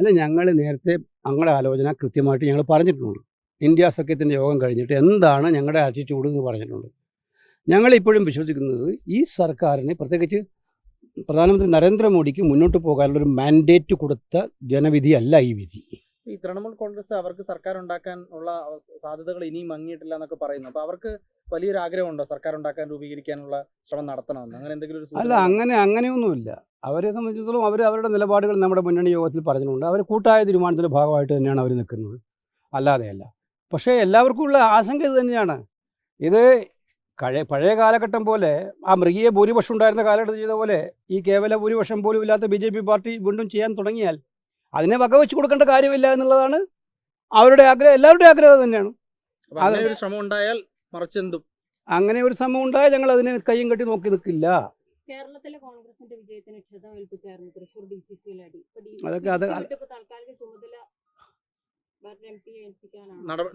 അല്ല ഞങ്ങൾ നേരത്തെ ഞങ്ങളുടെ ആലോചന കൃത്യമായിട്ട് ഞങ്ങൾ പറഞ്ഞിട്ടുണ്ട്. ഇന്ത്യ സഖ്യത്തിന്റെ യോഗം കഴിഞ്ഞിട്ട് എന്താണ് ഞങ്ങളുടെ ആറ്റിറ്റ്യൂഡ് എന്ന് പറഞ്ഞിട്ടുണ്ട്. ഞങ്ങളിപ്പോഴും വിശ്വസിക്കുന്നത് ഈ സർക്കാരിന് പ്രത്യേകിച്ച് പ്രധാനമന്ത്രി നരേന്ദ്രമോദിക്ക് മുന്നോട്ട് പോകാനുള്ള ഒരു മാൻഡേറ്റ് കൊടുത്ത ജനവിധി അല്ല ഈ വിധി. ഈ തൃണമൂൽ കോൺഗ്രസ് അവർക്ക് സർക്കാർ ഉണ്ടാക്കാൻ ഉള്ള സാധ്യതകൾ ഇനിയും മങ്ങിയിട്ടില്ല എന്നൊക്കെ പറയുന്നു. അപ്പോൾ അവർക്ക് വലിയൊരു ആഗ്രഹമുണ്ടോ സർക്കാർ ഉണ്ടാക്കാൻ രൂപീകരിക്കാനുള്ള ശ്രമം നടത്തണമെന്ന്? അങ്ങനെ എന്തെങ്കിലും ഒരു അല്ല അങ്ങനെ അങ്ങനെയൊന്നുമില്ല. അവരെ സംബന്ധിച്ചിടത്തോളം അവർ അവരുടെ നിലപാടുകൾ നമ്മുടെ മുന്നണി യോഗത്തിൽ പറഞ്ഞിട്ടുണ്ട്. അവർ കൂട്ടായ തീരുമാനത്തിന്റെ ഭാഗമായിട്ട് തന്നെയാണ് അവർ നിൽക്കുന്നത്. അല്ലാതെയല്ല പക്ഷേ എല്ലാവർക്കും ഉള്ള ആശങ്ക ഇത് തന്നെയാണ്. ഇത് പഴയ പഴയ കാലഘട്ടം പോലെ ആ മൃഗീയ ഭൂരിപക്ഷം ഉണ്ടായിരുന്ന കാലഘട്ടത്തിൽ ചെയ്ത പോലെ ഈ കേവല ഭൂരിപക്ഷം പോലും ഇല്ലാത്ത ബി ജെ പി പാർട്ടി വീണ്ടും ചെയ്യാൻ തുടങ്ങിയാൽ അതിനെ വകവെച്ച് കൊടുക്കേണ്ട കാര്യമില്ല എന്നുള്ളതാണ് അവരുടെ ആഗ്രഹം. എല്ലാവരുടെയും ആഗ്രഹം തന്നെയാണ്. അങ്ങനെ ഒരു ശ്രമം ഉണ്ടായാൽ മറിച്ചെന്തും അങ്ങനെ ഒരു ശ്രമം ഉണ്ടായാൽ ഞങ്ങൾ അതിനെ കയ്യും കെട്ടി നോക്കി നിൽക്കില്ല. കേരളത്തിലെ കോൺഗ്രസിന്റെ വിജയത്തിന് ക്ഷതം ഏൽപ്പിച്ചായിരുന്നു തൃശൂർ ഡി സി സിയിലെ അടി. അതൊക്കെ അത് താൽക്കാലിക ചുമതല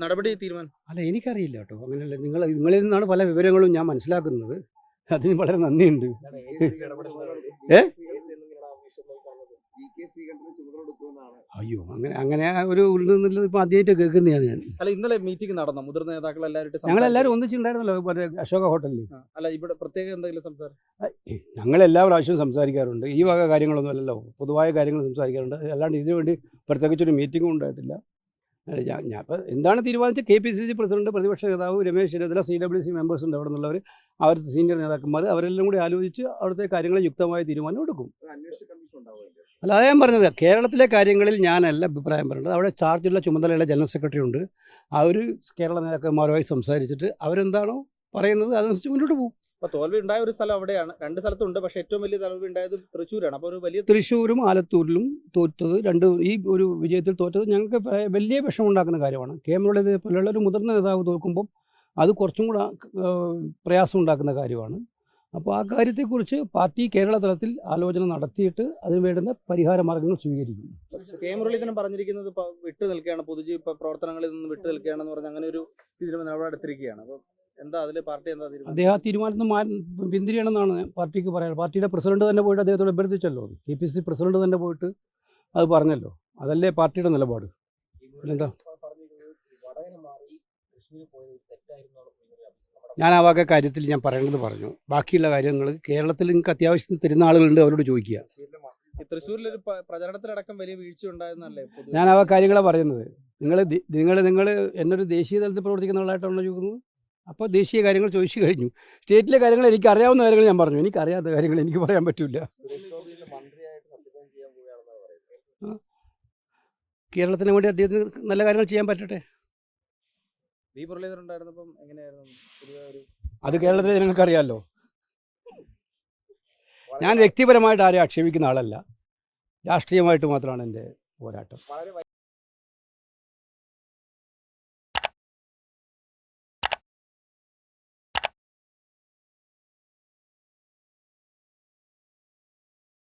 നടപടി തീരുമാനം. അല്ല എനിക്കറിയില്ല കേട്ടോ. അങ്ങനെയല്ല നിങ്ങൾ നിങ്ങളിൽ നിന്നാണ് പല വിവരങ്ങളും ഞാൻ മനസ്സിലാക്കുന്നത്. അതിന് വളരെ നന്ദിയുണ്ട്. ഏ? അങ്ങനെ അങ്ങനെ ഒരു ഉണ്ടെന്നുള്ളത് ഇപ്പം ആദ്യമായിട്ട് കേൾക്കുന്നതാണ് ഞാൻ. അല്ല ഇന്നലെ മീറ്റിംഗ് നടന്ന? മുതിർന്ന നേതാക്കൾ എല്ലാവരും ഞങ്ങളെല്ലാവരും ഒന്നിച്ചുണ്ടായിരുന്നല്ലോ മറ്റേ അശോക ഹോട്ടലിൽ അല്ല ഇവിടെ പ്രത്യേക എന്തെങ്കിലും സംസാരം? ഞങ്ങൾ എല്ലാ പ്രാവശ്യവും സംസാരിക്കാറുണ്ട്. ഈ വക കാര്യങ്ങളൊന്നും അല്ലല്ലോ. പൊതുവായ കാര്യങ്ങൾ സംസാരിക്കാറുണ്ട്. അല്ലാണ്ട് ഇതിനുവേണ്ടി പ്രത്യേകിച്ചൊരു മീറ്റിംഗും ഉണ്ടായിട്ടില്ല. ഞാൻ ഞാൻ ഇപ്പം എന്താണ് തീരുമാനിച്ചത്? K P C C president പ്രതിപക്ഷ നേതാവ് Ramesh Chennithala C W C members ഉണ്ട് അവിടെ നിന്നുള്ളവർ അവർ സീനിയർ നേതാക്കന്മാർ അവരെല്ലാം കൂടി ആലോചിച്ച് അവിടുത്തെ കാര്യങ്ങൾ യുക്തമായ തീരുമാനം എടുക്കും. അല്ല അതാ ഞാൻ പറഞ്ഞത്. കേരളത്തിലെ കാര്യങ്ങളിൽ ഞാനല്ല അഭിപ്രായം പറയുന്നത് അവിടെ ചാർജുള്ള ചുമതലയുള്ള ജനറൽ സെക്രട്ടറി ഉണ്ട്. അവർ കേരള നേതാക്കന്മാരുമായി സംസാരിച്ചിട്ട് അവരെന്താണോ പറയുന്നത് അതനുസരിച്ച് മുന്നോട്ട് പോകും. അപ്പൊ തോൽവി ഉണ്ടായ ഒരു സ്ഥലം അവിടെയാണ്. രണ്ട് സ്ഥലത്തുണ്ട് പക്ഷെ ഏറ്റവും വലിയ തോൽവി ഉണ്ടായത് തൃശ്ശൂരാണ്. അപ്പൊ ഒരു വലിയ തൃശ്ശൂരും ആലത്തൂരിലും തോറ്റത്. രണ്ട് ഈ ഒരു വിജയത്തിൽ തോറ്റത് ഞങ്ങൾക്ക് വലിയ വലിയ വിഷമമുണ്ടാക്കുന്ന കാര്യമാണ്. കെ മുരളീധരനെ പോലെയുള്ള ഒരു മുതിർന്ന നേതാവ് തോൽക്കുമ്പോൾ അത് കുറച്ചും കൂടെ പ്രയാസം ഉണ്ടാക്കുന്ന കാര്യമാണ്. അപ്പോൾ ആ കാര്യത്തെക്കുറിച്ച് പാർട്ടി കേരള തലത്തിൽ ആലോചന നടത്തിയിട്ട് അതിന് വേണ്ടുന്ന പരിഹാര മാർഗങ്ങൾ സ്വീകരിക്കും കെ മുരളീധരൻ പറഞ്ഞിരിക്കുന്നത് വിട്ടു നിൽക്കുകയാണ് പൊതുജീവ പ്രവർത്തനങ്ങളിൽ നിന്ന് വിട്ടു നിൽക്കുകയാണെന്ന് പറഞ്ഞ് അങ്ങനെ ഒരു തീരുമാനം അവിടെ എടുത്തിരിക്കുകയാണ് അപ്പൊ എന്താ പാർട്ടി എന്താ അദ്ദേഹം തീരുമാനത്തിന് മാ പിന്തിരിയണമെന്നാണ് പാർട്ടിക്ക് പറയാനുള്ളത് പാർട്ടിയുടെ പ്രസിഡന്റ് തന്നെ പോയിട്ട് അദ്ദേഹത്തോട് അഭ്യർത്ഥിച്ചല്ലോ. കെ പി സി പ്രസിഡന്റ് തന്നെ പോയിട്ട് അത് പറഞ്ഞല്ലോ. അതല്ലേ പാർട്ടിയുടെ നിലപാട്. പിന്നെന്താ? ഞാൻ ആ വക കാര്യത്തിൽ ഞാൻ പറയേണ്ടത് പറഞ്ഞു. ബാക്കിയുള്ള കാര്യങ്ങൾ കേരളത്തിൽ നിങ്ങൾക്ക് അത്യാവശ്യത്തിന് തരുന്ന ആളുകളുണ്ട് അവരോട് ചോദിക്കുക. തൃശ്ശൂരിലൊരു പ്രചരണത്തിലടക്കം വലിയ വീഴ്ച ഉണ്ടായിരുന്നല്ലേ ഞാൻ ആ കാര്യങ്ങളാണ് പറയുന്നത്. നിങ്ങൾ നിങ്ങൾ നിങ്ങൾ എന്നൊരു ദേശീയ തലത്തിൽ പ്രവർത്തിക്കുന്ന ആളായിട്ടാണല്ലോ ചോദിക്കുന്നത്? അപ്പോൾ ദേശീയ കാര്യങ്ങൾ ചോദിച്ചു കഴിഞ്ഞു. സ്റ്റേറ്റിലെ കാര്യങ്ങൾ എനിക്ക് അറിയാവുന്ന കാര്യങ്ങൾ ഞാൻ പറഞ്ഞു. എനിക്ക് അറിയാത്ത കാര്യങ്ങൾ എനിക്ക് പറയാൻ പറ്റില്ല കേരളത്തിന് വേണ്ടി അദ്ദേഹത്തിന് നല്ല കാര്യങ്ങൾ ചെയ്യാൻ പറ്റട്ടെ? അത് കേരളത്തിലെ ജനങ്ങൾക്ക് അറിയാമല്ലോ ഞാൻ വ്യക്തിപരമായിട്ട് ആരെയും ആക്ഷേപിക്കുന്ന ആളല്ല. രാഷ്ട്രീയമായിട്ട് മാത്രമാണ് എന്റെ പോരാട്ടം.